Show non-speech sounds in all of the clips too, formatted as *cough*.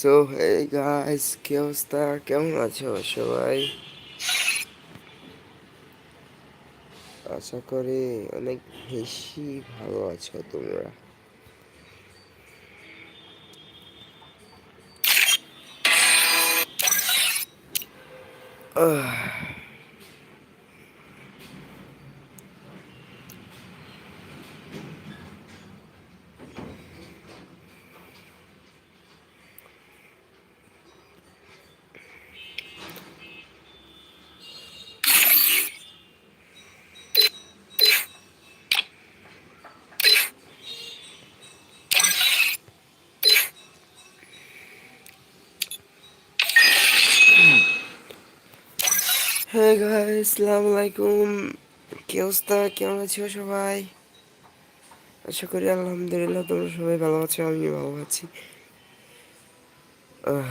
So hey guys কি অবস্থা? কেমন আছো সবাই? আশা করি অনেক বেশি ভালো আছো তোমরা। আহ, হে গাইস আসসালামু আলাইকুম কি অবস্থা? কেমন আছো সবাই? আশা করি আলহামদুলিল্লাহ তোমরা সবাই ভালো আছো আমি ভালো আছি। আহ,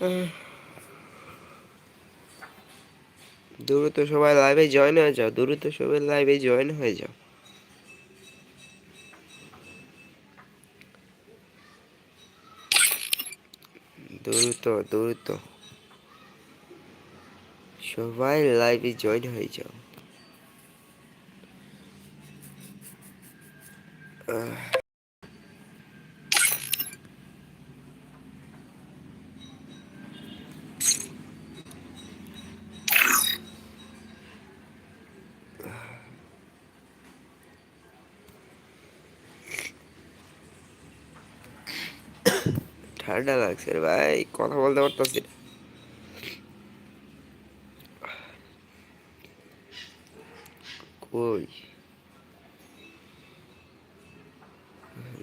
আহ। দ্রুত সবাই লাইভে জয়েন হয়ে যাও দ্রুত সবাই লাইভে জয়েন হয়ে যাও। দ্রুত দ্রুত। সবাই লাইভে জয়েন হয়ে যাও। আহ, ঠান্ডা লাগছে ভাই কথা বলতে পারতাছি না। কই?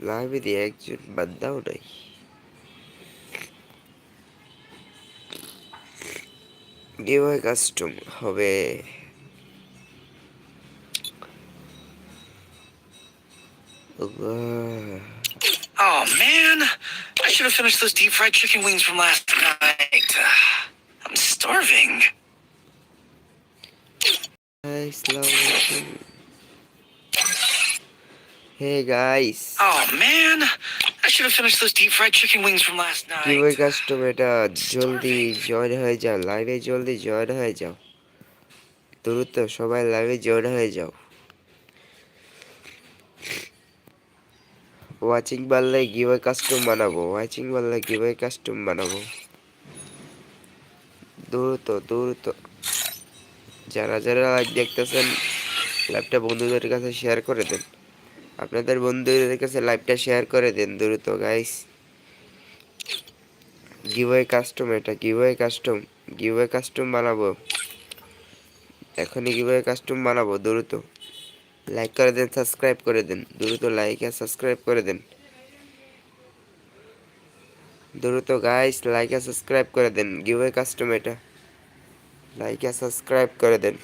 লাইভে দিয়ে একজন বান্দাও নাই। গিভওয়ে কাস্টম হবে। Oh man, I should have finished those deep fried chicken wings from last night. *sighs* I'm starving. Hi, Assalamualaikum. Hey guys, Oh man, I should have finished those deep fried chicken wings from last কিভাবে night. Custom এটা জলদি join হয়ে যাও লাইভে জলদি join হয়ে যাও দ্রুত সবাই লাইভে জয়েন হয়ে যাও ওয়াচিং বাড়লে গিভওয়ে কাস্টম বানাবো ওয়াচিং বাড়লে গিভওয়ে কাস্টম বানাবো দ্রুত দ্রুত যারা যারা লাইভ দেখতেছেন লাইভটা বন্ধুদের কাছে শেয়ার করে দেন আপনাদের বন্ধুদের কাছে লাইভটা শেয়ার করে দেন দ্রুত গাইস গিভওয়ে কাস্টম এটা গিভওয়ে কাস্টম গিভওয়ে কাস্টম বানাবো এখনই গিভওয়ে কাস্টম বানাবো দ্রুত লাইক করে দেন সাবস্ক্রাইব করে দেন দ্রুত লাইক আর সাবস্ক্রাইব করে দেন দ্রুত গাইস লাইক আর সাবস্ক্রাইব করে দেন গিভওয়ে কাস্টম এটা লাইক আর সাবস্ক্রাইব করে দেন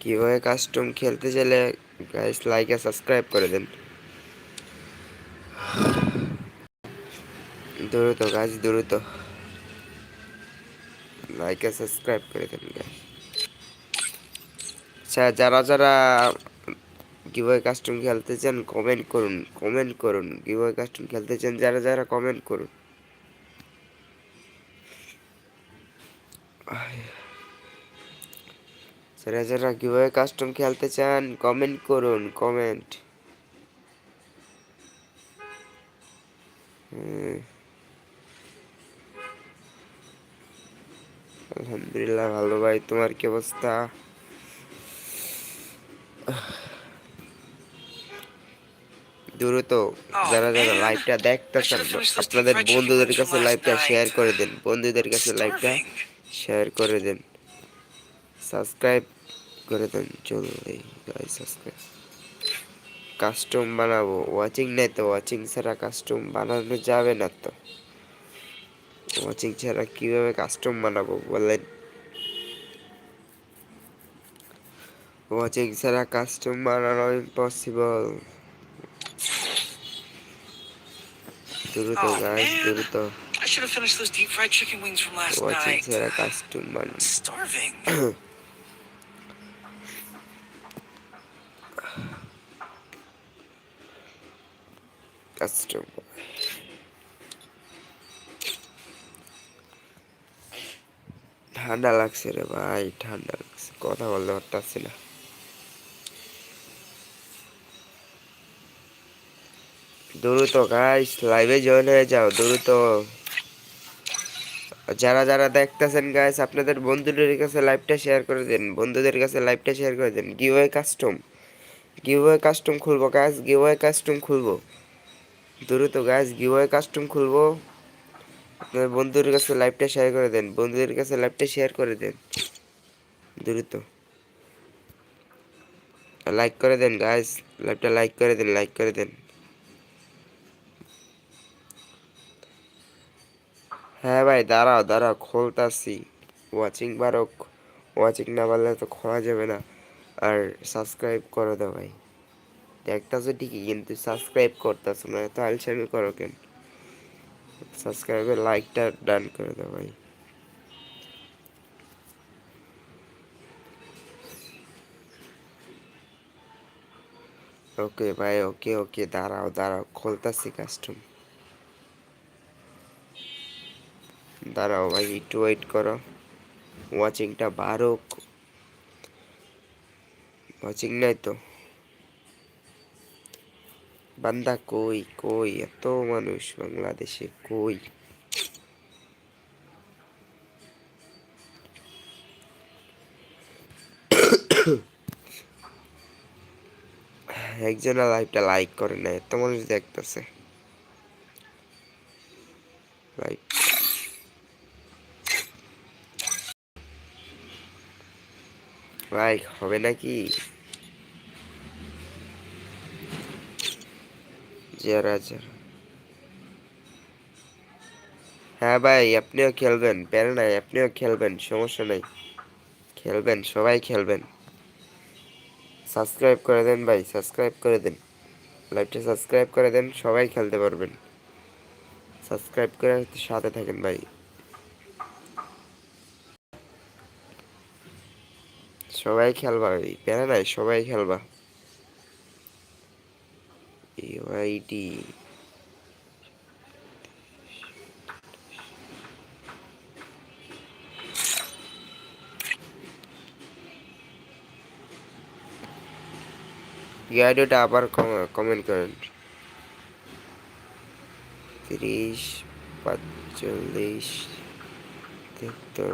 কীভাবে কাস্টম খেলতে চাইলে গাইস লাইক আর সাবস্ক্রাইব করে দেন দ্রুত গাইস দ্রুত লাইক আর সাবস্ক্রাইব করে দেন গাইস আচ্ছা যারা যারা কীভাবে কাস্টম খেলতে চান কমেন্ট করুন কমেন্ট করুন কীভাবে কাস্টম খেলতে চান যারা যারা কমেন্ট করুন। যারা যারা কীভাবে কাস্টম খেলতে চান কমেন্ট করুন কমেন্ট আলহামদুলিল্লাহ, ভালো ভাই, তোমার কি অবস্থা? দ্রুত যারা যারা লাইভটা দেখতেছেন আপনাদের বন্ধুদের কাছে লাইভটা শেয়ার করে দেন। বন্ধুদের কাছে লাইভটা শেয়ার করে দেন। সাবস্ক্রাইব করে দেন। চলো এই গাইস সাবস্ক্রাইব কাস্টম বানাবো। ওয়াচিং নেই তো? ওয়াচিং ছাড়া কাস্টম বানানো যাবে না তো। ওয়াচিং ছাড়া কীভাবে কাস্টম বানাবো বলেন? ওয়াচিং ছাড়া কাস্টম বানানো ইম্পসিবল দ্রুত Oh, গাইস man. দ্রুত I should have finished those deep fried chicken wings from last night. সেরা custom man I'm starving. Custom ঠান্ডা লাগছে রে ভাই ঠান্ডা লাগছে কথা বলতে পারতাছি না দ্রুত গাইস লাইভে জয়েন হয়ে যাও, দ্রুত। যারা যারা দেখতেছেন গাইস আপনাদের বন্ধুদের কাছে লাইভটা শেয়ার করে দিন, বন্ধুদের কাছে লাইভটা শেয়ার করে দিন। গিভওয়ে কাস্টম গিভওয়ে কাস্টম খুলবো গাইস গিভওয়ে কাস্টম খুলবো। দ্রুত গাইস গিভওয়ে কাস্টম খুলবো। আপনার বন্ধুদের কাছে লাইভটা শেয়ার করে দেন, বন্ধুদের কাছে লাইভটা শেয়ার করে দেন। দ্রুত। লাইক করে দেন গাইস লাইভটা লাইক করে দেন লাইক করে দেন। হ্যাঁ ভাই, দাঁড়াও দাঁড়াও, খুলতাছি। ওয়াচিং বারক। ওয়াচিং না পারলে তো খোলা যাবে না। আর সাবস্ক্রাইব করে দাও ভাই। দেখতেছো ঠিকই, কিন্তু সাবস্ক্রাইব করতেছো না, এত আলসামি করো কেন? সাবস্ক্রাইবের লাইকটা ডান করে দাও ভাই। ওকে ভাই ওকে ওকে দাঁড়াও দাঁড়াও, খুলতাছি কাস্টম দাঁড়াও ভাই, একটু ওয়েট করো। ওয়াচিংটা বারোক ওয়াচিং নাই তো। বান্দা কই কই? এত মানুষ বাংলাদেশে, কই? একজনের লাইভটা লাইক করে না এত মানুষ দেখতেছে। লাইক লাইক হবে নাকি? হ্যাঁ ভাই, আপনিও খেলবেন প্যারা নাই, আপনিও খেলবেন, সমস্যা নাই। খেলবেন, সবাই খেলবেন। সাবস্ক্রাইব করে দেন ভাই, সাবস্ক্রাইব করে দেন। লাইভটা সাবস্ক্রাইব করে দেন, সবাই খেলতে পারবেন। সাবস্ক্রাইব করে সাথে থাকেন ভাই। সবাই খেলবা ভাই প্যারা নাই সবাই খেলবা। ইউআইডি ইউআইডিটা আবার কমেন্ট করেন। তিরিশ, পাঁচচল্লিশ তেহাত্তর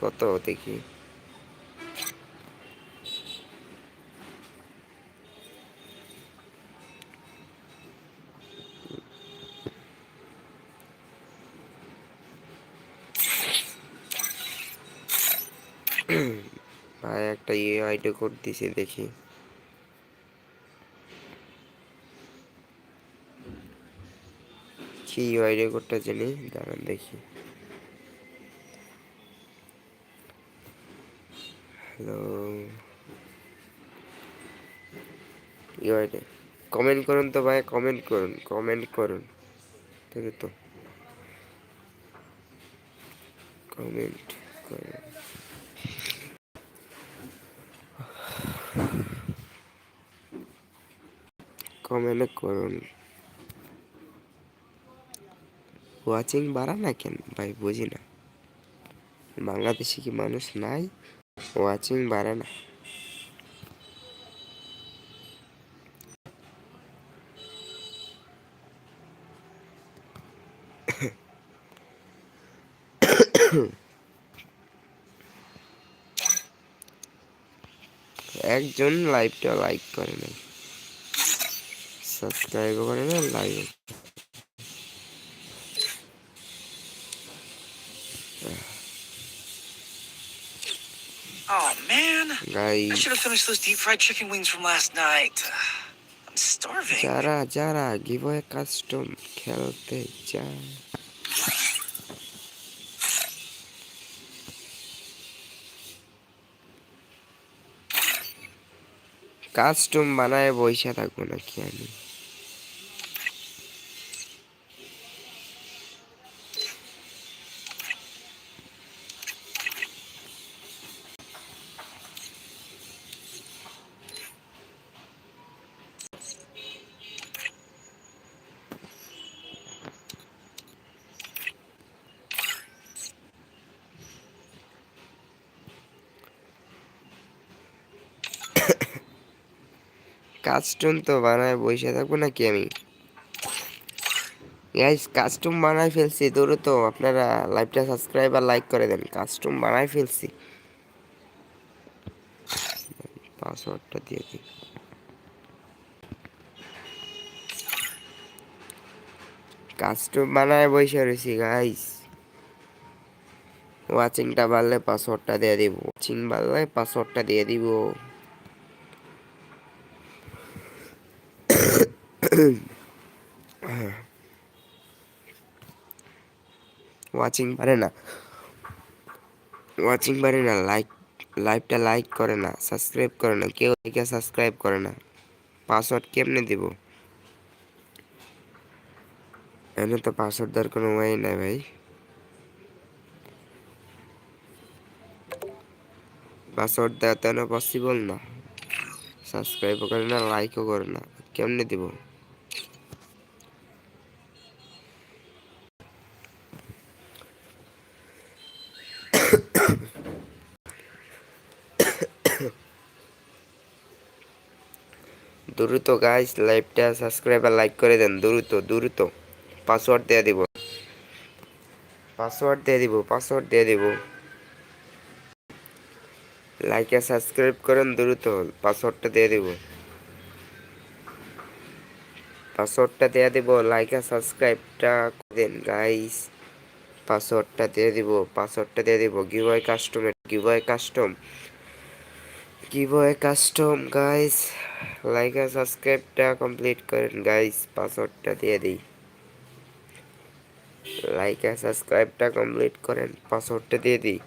কত দেখি? ভাই, একটা ইউআইডি কোড দিছি, দেখি। কি ইউআইডি কোডটা জানি, দাঁড়ান দেখি। হ্যালো ইউআইডি কমেন্ট করুন তো ভাই কমেন্ট করুন কমেন্ট করুন। ঠিক তো। কমেন্ট করুন। কমেন্ট করুন। ওয়াচিং বাড়া না কেন? ভাই, বুঝি না। বাংলাদেশে কি মানুষ নাই? ওয়াচিং বাড়ে না। একজন লাইভটা লাইক করে নাই সাবস্ক্রাইব করে না live Oh man, guy I should have finished those deep fried chicken wings from last night. I'm starving. Jara, যারা যারা গিভওয়ে কাস্টম খেলতে চায় কাস্টম বানায় বইসা থাকব নাকি আমি? কাস্টম তো বানায় বসে থাকব নাকি আমি? গাইস কাস্টম বানাই ফেলছি দূরে তো আপনারা লাইভটা সাবস্ক্রাইব আর লাইক করে দেন। কাস্টম বানাই ফেলছি। পাসওয়ার্ডটা দিয়ে দিই। কাস্টম বানায় বসে রয়েছি গাইস ওয়াচিংটা বাড়লে পাসওয়ার্ডটা দিয়ে দিব। ওয়াচিং বাড়লে পাসওয়ার্ডটা দিয়ে দিব। *coughs* ওয়াচিং পারে না। ওয়াচিং পারে না। লাইক লাইভটা লাইক করে না। সাবস্ক্রাইব করে না। কেউ একে সাবস্ক্রাইব করে না। পাসওয়ার্ড কেমনে দিব? এনে তো পাসওয়ার্ড দেওয়ার কোনো ওয়ে নাই ভাই। পাসওয়ার্ড দেওয়া তো পসিবল না। সাবস্ক্রাইবও করে না লাইকও করে না। কেমনে দিব? দ্রুত গাইস লাইভটা সাবস্ক্রাইব আর লাইক করে দেন, দ্রুত দ্রুত। পাসওয়ার্ড দিয়ে দিব। পাসওয়ার্ড দিয়ে দিব পাসওয়ার্ড দিয়ে দিব। লাইক আর সাবস্ক্রাইব করেন, দ্রুত পাসওয়ার্ডটা দিয়ে দিব। পাসওয়ার্ডটা দিয়ে দিব লাইক আর সাবস্ক্রাইবটা দেন গাইস পাসওয়ার্ডটা দিয়ে দিব পাসওয়ার্ডটা দিয়ে দিব। Giveaway customer giveaway custom giveaway custom guys like আর সাবস্ক্রাইবটা কমপ্লিট করেন গাইস পাসওয়ার্ডটা দিয়ে দিই। লাইক আর সাবস্ক্রাইবটা কমপ্লিট করেন পাসওয়ার্ডটা দিয়ে দিই।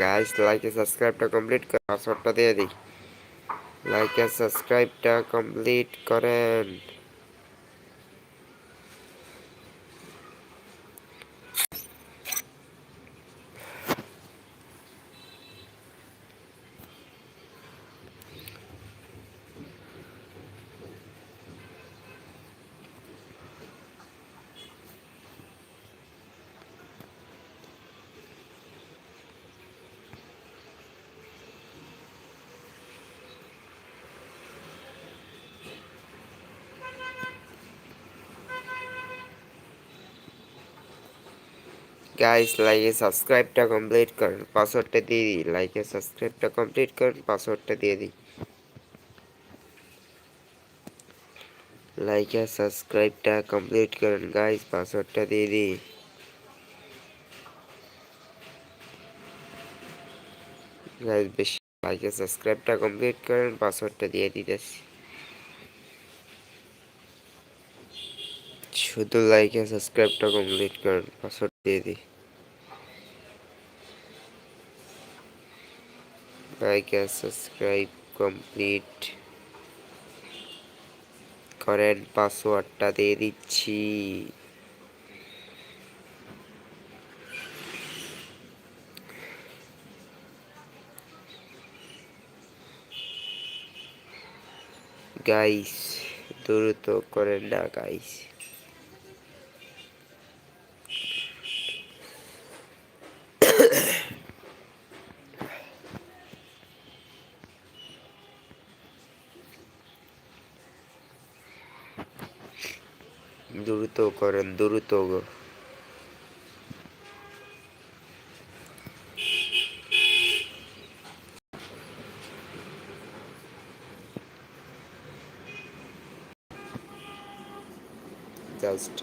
গাইস লাইক আর সাবস্ক্রাইবটা কমপ্লিট করে পাসওয়ার্ডটা দিয়ে দিই লাইক আর সাবস্ক্রাইবটা কমপ্লিট করেন গাইস লাইক আর সাবস্ক্রাইবটা কমপ্লিট করেন পাসওয়ার্ডটা দিয়ে দিই লাইক আর সাবস্ক্রাইবটা কমপ্লিট করেন পাসওয়ার্ডটা দিয়ে দিই লাইক আর সাবস্ক্রাইবটা কমপ্লিট করেন গাইস পাসওয়ার্ডটা দিয়ে দিই গাইস বেশি লাইক আর সাবস্ক্রাইবটা কমপ্লিট করেন পাসওয়ার্ডটা দিয়ে দিতেছি শুধু লাইক আর সাবস্ক্রাইবটা কমপ্লিট করেন পাসওয়ার্ড দিয়ে দিই লাইক আর সাবস্ক্রাইব কমপ্লিট করেন পাসওয়ার্ডটা দিয়ে দিচ্ছি। গাইস দ্রুত করেন না গাইস দ্রুত করেন দ্রুত জাস্ট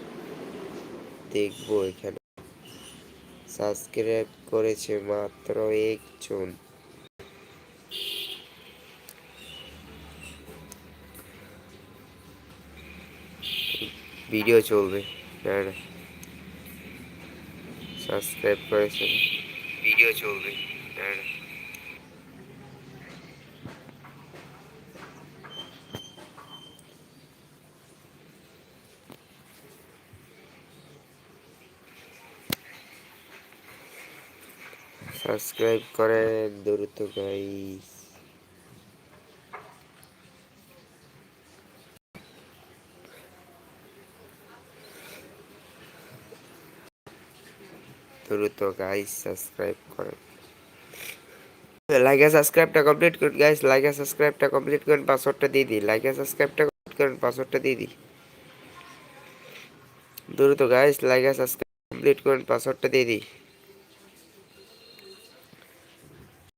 দেখব এখানে। সাবস্ক্রাইব করেছে মাত্র একজন। ভিডিও চলবে। দাঁড়া সাবস্ক্রাইব করেছে। ভিডিও চলবে। দাঁড়া সাবস্ক্রাইব করেন দ্রুত গাইস দ্রুত গাইস সাবস্ক্রাইব করেন লাইক আর সাবস্ক্রাইবটা কমপ্লিট করুন গাইস লাইক আর সাবস্ক্রাইবটা কমপ্লিট করুন পাসওয়ার্ডটা দিয়ে দিই লাইক আর সাবস্ক্রাইবটা কমপ্লিট করুন পাসওয়ার্ডটা দিয়ে দিই দ্রুত গাইস লাইক আর সাবস্ক্রাইব কমপ্লিট করুন পাসওয়ার্ডটা দিয়ে দিই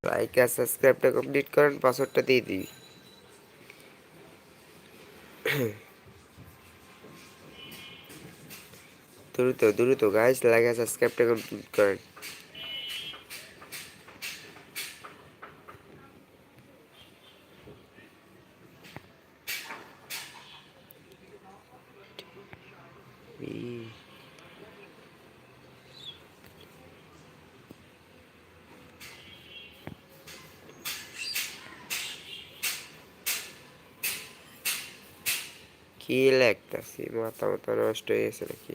লাইক আর সাবস্ক্রাইবটা কমপ্লিট করেন পাসওয়ার্ডটা দিয়ে দিই দ্রুত দ্রুত গাইস লাইক আর সাবস্ক্রাইবটা কমপ্লিট করেন। কি লেখতাছি মাথা মাথা নষ্ট হয়ে গেছে নাকি?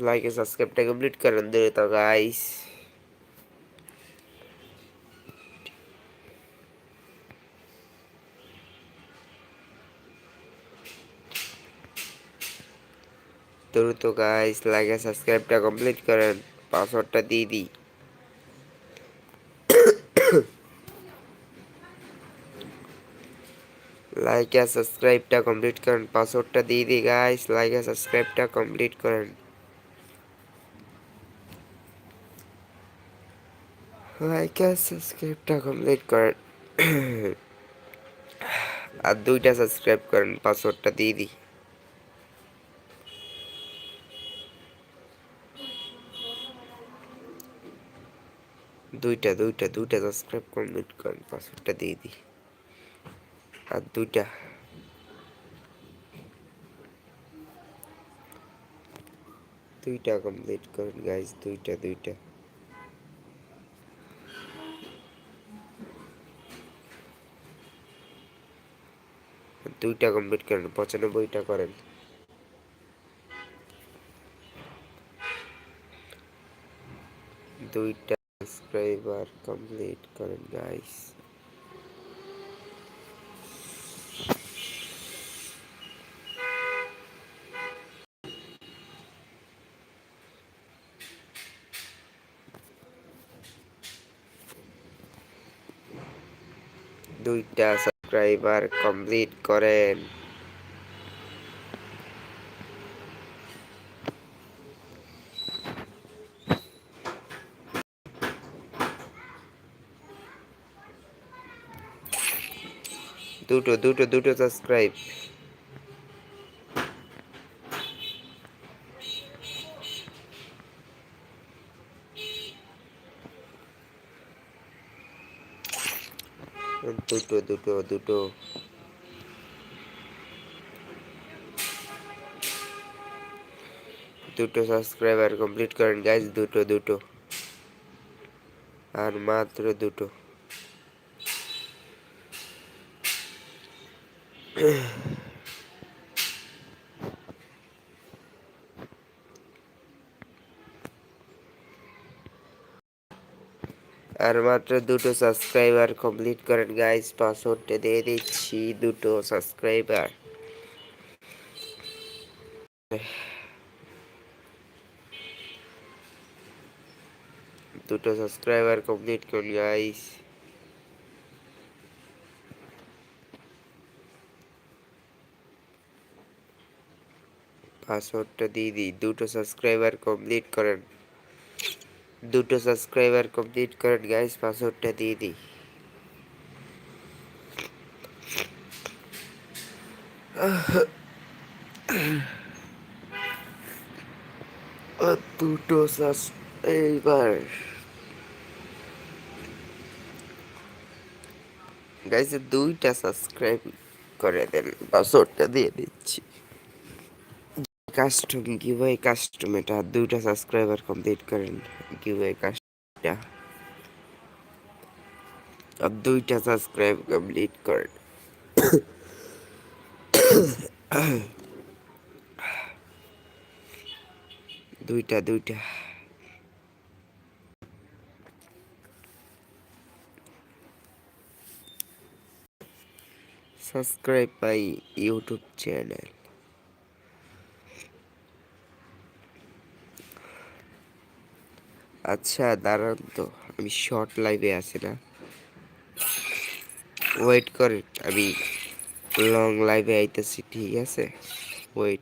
লাইক সাবস্ক্রাইবটা কমপ্লিট করেন দ্রুত গাইস দ্রুত গাইস লাইক সাবস্ক্রাইবটা কমপ্লিট করেন পাসওয়ার্ডটা দিয়ে দিই লাইক আর সাবস্ক্রাইবটা কমপ্লিট করেন পাসওয়ার্ডটা দিয়ে দিই গাইস লাইক আর সাবস্ক্রাইবটা কমপ্লিট করেন লাইক আর সাবস্ক্রাইবটা কমপ্লিট করেন। আর দুইটা সাবস্ক্রাইব করেন পাসওয়ার্ডটা দিয়ে দিই। দুইটা দুইটা দুইটা সাবস্ক্রাইব কমপ্লিট করেন পাসওয়ার্ডটা দিয়ে দিই। আর দুইটা। দুইটা কমপ্লিট করেন গাইস দুইটা দুইটা। দুইটা কমপ্লিট করেন পঁচানব্বইটা করেন। দুইটা সাবস্ক্রাইবার কমপ্লিট করেন গাইস দুইটা সাবস্ক্রাইবার কমপ্লিট করেন। দুটো দুটো দুটো সাবস্ক্রাইব দুটো দুটো দুটো দুটো সাবস্ক্রাইবার কমপ্লিট করেন গাইজ দুটো দুটো আর মাত্র দুটো আর মাত্র দুটো সাবস্ক্রাইবার কমপ্লিট করেন গাইজ পাসওয়ার্ডটা দিয়ে দিচ্ছি, দুটো সাবস্ক্রাইবার দুটো সাবস্ক্রাইবার কমপ্লিট করুন গাইস পাসওয়ার্ডটা দিয়ে দিই, দুটো সাবস্ক্রাইবার কমপ্লিট করেন। দুটো সাবস্ক্রাইবার কমপ্লিট করেন গাইস পাসওয়ার্ডটা দিয়ে দিই। দুটো সাবস্ক্রাইবার গাইস দুইটা সাবস্ক্রাইব করে দেন পাসওয়ার্ডটা দিয়ে দিচ্ছি। কাস্টম গিভওয়ে কাস্টম এটা, দুইটা সাবস্ক্রাইবার কমপ্লিট করেন। থ্যাংক ইউ এই কাজটা দুইটা সাবস্ক্রাইব কমপ্লিট করেন দুইটা দুইটা। সাবস্ক্রাইব মাই ইউটিউব চ্যানেল আচ্ছা দাঁড়ান তো। আমি শর্ট লাইভে আছি না। ওয়েট করেন, আমি লং লাইভে আইতেছি, ঠিক আছে? ওয়েট